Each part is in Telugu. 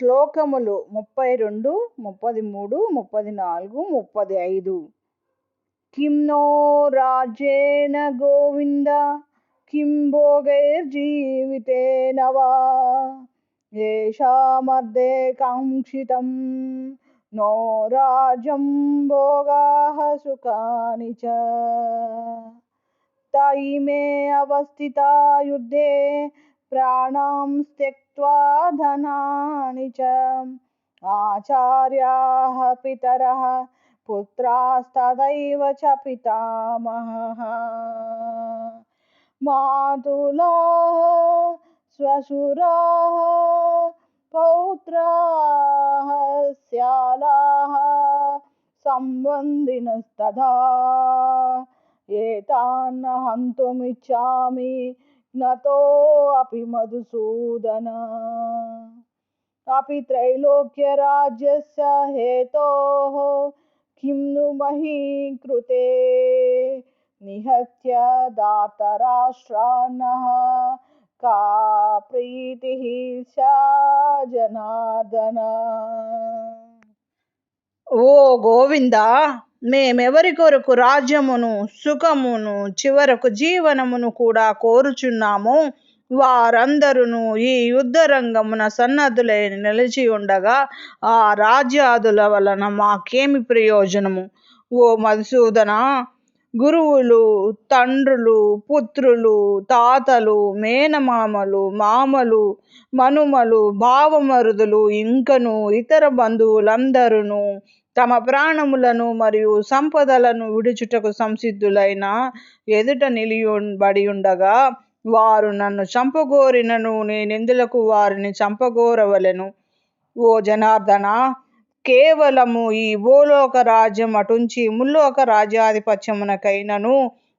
శ్లోకములు ముప్పై రెండు ముప్పది మూడు ముప్పది నాలుగు ముప్పది ఐదు కిమ్నో రాజేణ గోవింద కిం భోగైర్జీవితేన వా? ఏషామర్దే కాంక్షితం నో రాజం భోగా సుఖాని చ. తయిమే అవస్థిత యుద్ధే प्राणां त्यक्त्वा धनानि च आचार्याः पितरः पुत्रास्तदैव च पितामहः मातुलाः स्वशुराः पौत्राः स्यालाः सम्बन्धिनस्तथा एतान् हन्तुमिच्छामि नतोऽपि मधुसूदन। अपि त्रैलोक्यराज्यस्य हेतोः किं नु मही कृते निहत्य दातराष्ट्रान्नः का प्रीतिः स जनार्दन ओ गोविन्दा! మేమెవరి కొరకు రాజ్యమును సుఖమును చివరకు జీవనమును కూడా కోరుచున్నాము వారందరూ ఈ యుద్ధ రంగమున సన్నద్ధులై నిలిచి ఉండగా ఆ రాజ్యాదుల వలన మాకేమి ప్రయోజనము? ఓ మధుసూదన గురువులు తండ్రులు పుత్రులు తాతలు మేనమామలు మామలు మనుమలు భావమరుదులు ఇంకను ఇతర బంధువులందరూ తమ ప్రాణములను మరియు సంపదలను విడుచుటకు సంసిద్ధులైన ఎదుట నిలియబడి ఉండగా వారు నన్ను చంపగోరినను నేనెందులకు వారిని చంపగోరవలెను? ఓ జనార్దన కేవలము ఈ భూలోక రాజ్యం అటుంచి ముల్లోక రాజ్యాధిపత్యమునకైనను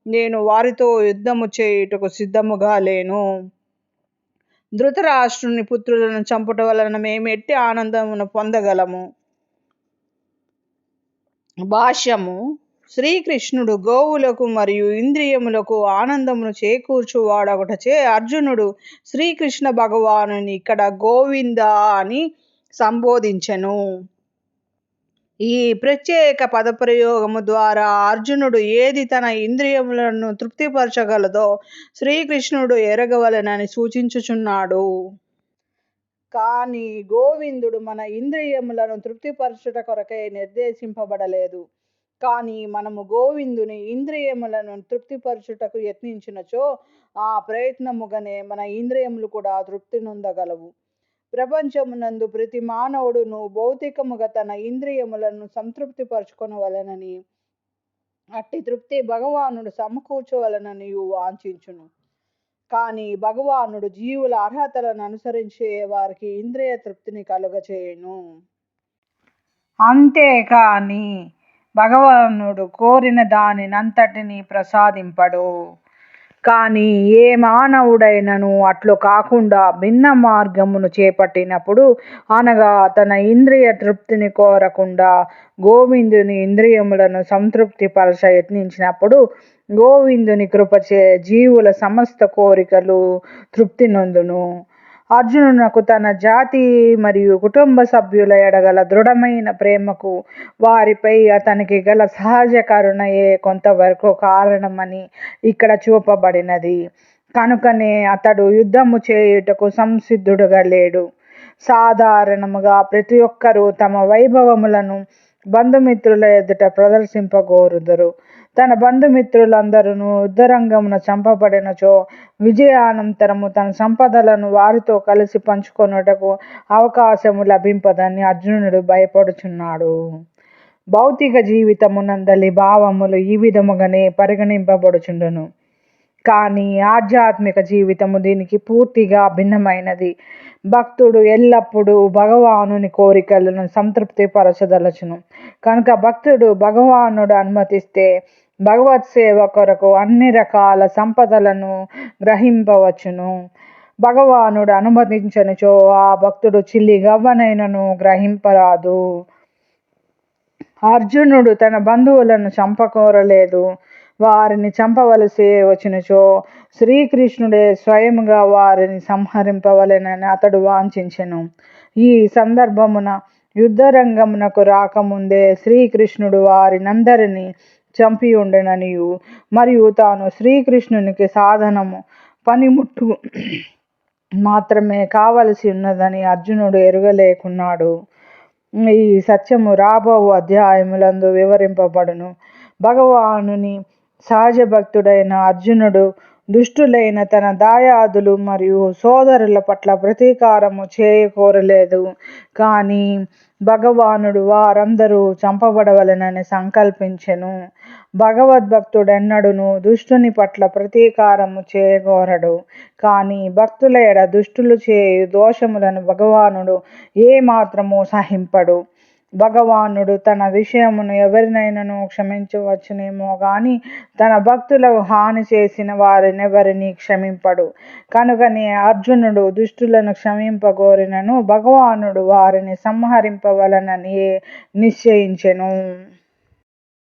నేను వారితో యుద్ధము చేయుటకు సిద్ధముగా లేను. ధృతరాష్ట్రుని పుత్రులను చంపుట వలన మేము ఎట్టి ఆనందమును పొందగలము. భాష్యము శ్రీకృష్ణుడు గోవులకు మరియు ఇంద్రియములకు ఆనందమును చేకూర్చువాడొకటచే అర్జునుడు శ్రీకృష్ణ భగవానుని ఇక్కడ గోవింద అని సంబోధించెను. ఈ ప్రత్యేక పదప్రయోగము ద్వారా అర్జునుడు ఏది తన ఇంద్రియములను తృప్తిపరచగలదో శ్రీకృష్ణుడు ఎరగవలెనని సూచించుచున్నాడు. కానీ గోవిందుడు మన ఇంద్రియములను తృప్తిపరచుట కొరకై నిర్దేశింపబడలేదు. కానీ మనము గోవిందుని ఇంద్రియములను తృప్తిపరచుటకు యత్నించినచో ఆ ప్రయత్నముగానే మన ఇంద్రియములు కూడా తృప్తి నొందగలవు. ప్రపంచమునందు ప్రతి మానవుడును భౌతికముగా తన ఇంద్రియములను సంతృప్తిపరచుకొనవలనని అట్టి తృప్తి భగవానుడు సమకూర్చవలనని వాంఛించును. కానీ భగవానుడు జీవుల అర్హతలను అనుసరించే వారికి ఇంద్రియ తృప్తిని కలుగచేయును. అంతేకాని భగవానుడు కోరిన దానినంతటిని ప్రసాదింపడు. కానీ ఏ మానవుడైనను అట్లు కాకుండా భిన్న మార్గమును చేపట్టినప్పుడు అనగా తన ఇంద్రియ తృప్తిని కోరకుండా గోవిందుని ఇంద్రియములను సంతృప్తిపరచ యత్నించినప్పుడు గోవిందుని కృపచే జీవుల సమస్త కోరికలు తృప్తి నొందును. అర్జునునకు తన జాతి మరియు కుటుంబ సభ్యుల ఎడగల దృఢమైన ప్రేమకు వారిపై అతనికి గల సహజ కరుణయే కొంతవరకు కారణమని ఇక్కడ చూపబడినది. కనుకనే అతడు యుద్ధము చేయుటకు సంసిద్ధుడుగా లేడు. సాధారణముగా ప్రతి ఒక్కరూ తమ వైభవములను బంధుమిత్రుల ఎదుట ప్రదర్శింపగోరుదరు. తన బంధుమిత్రులందరూ యుద్ధరంగమున చంపబడినచో విజయానంతరము తన సంపదలను వారితో కలిసి పంచుకొనుటకు అవకాశము లభింపదని అర్జునుడు భయపడుచున్నాడు. భౌతిక జీవితమునందలి భావములు ఈ విధముగానే పరిగణింపబడుచుండును. కానీ ఆధ్యాత్మిక జీవితము దీనికి పూర్తిగా భిన్నమైనది. భక్తుడు ఎల్లప్పుడూ భగవానుని కోరికలను సంతృప్తి పరచదలచును. కనుక భక్తుడు భగవానుడు అనుమతిస్తే భగవత్ సేవ కొరకు అన్ని రకాల సంపదలను గ్రహింపవచ్చును. భగవానుడు అనుమతించనిచో ఆ భక్తుడు చిల్లి గవ్వనైనను గ్రహింపరాదు. అర్జునుడు తన బంధువులను చంపకోరలేదు. వారిని చంపవలసి వచ్చినచో శ్రీకృష్ణుడే స్వయముగా వారిని సంహరింపవలెనని అతడు వాంఛించెను. ఈ సందర్భమున యుద్ధరంగమునకు రాకముందే శ్రీకృష్ణుడు వారినందరినీ చంపి ఉండెననియు మరియు తాను శ్రీకృష్ణునికి సాధనము పనిముట్టు మాత్రమే కావలసి ఉన్నదని అర్జునుడు ఎరుగలేకున్నాడు. ఈ సత్యము రాబో అధ్యాయములందు వివరింపబడును. భగవానుని సహజ భక్తుడైన అర్జునుడు దుష్టులైన తన దాయాదులు మరియు సోదరుల పట్ల ప్రతీకారము చేయకోరలేదు. కానీ భగవానుడు వారందరూ చంపబడవలెనని సంకల్పించెను. భగవద్భక్తుడెన్నడును దుష్టుని పట్ల ప్రతీకారము చేయగోరడు. కానీ భక్తుల ఎడ దుష్టులు చేయు దోషములను భగవానుడు ఏమాత్రము సహింపడు. భగవానుడు తన విషయమును ఎవరినైనాను క్షమించవచ్చునేమో గాని తన భక్తులకు హాని చేసిన వారినెవరిని క్షమింపడు. కనుకనే అర్జునుడు దుష్టులను క్షమింపగోరినను భగవానుడు వారిని సంహరింపవలనని నిశ్చయించెను.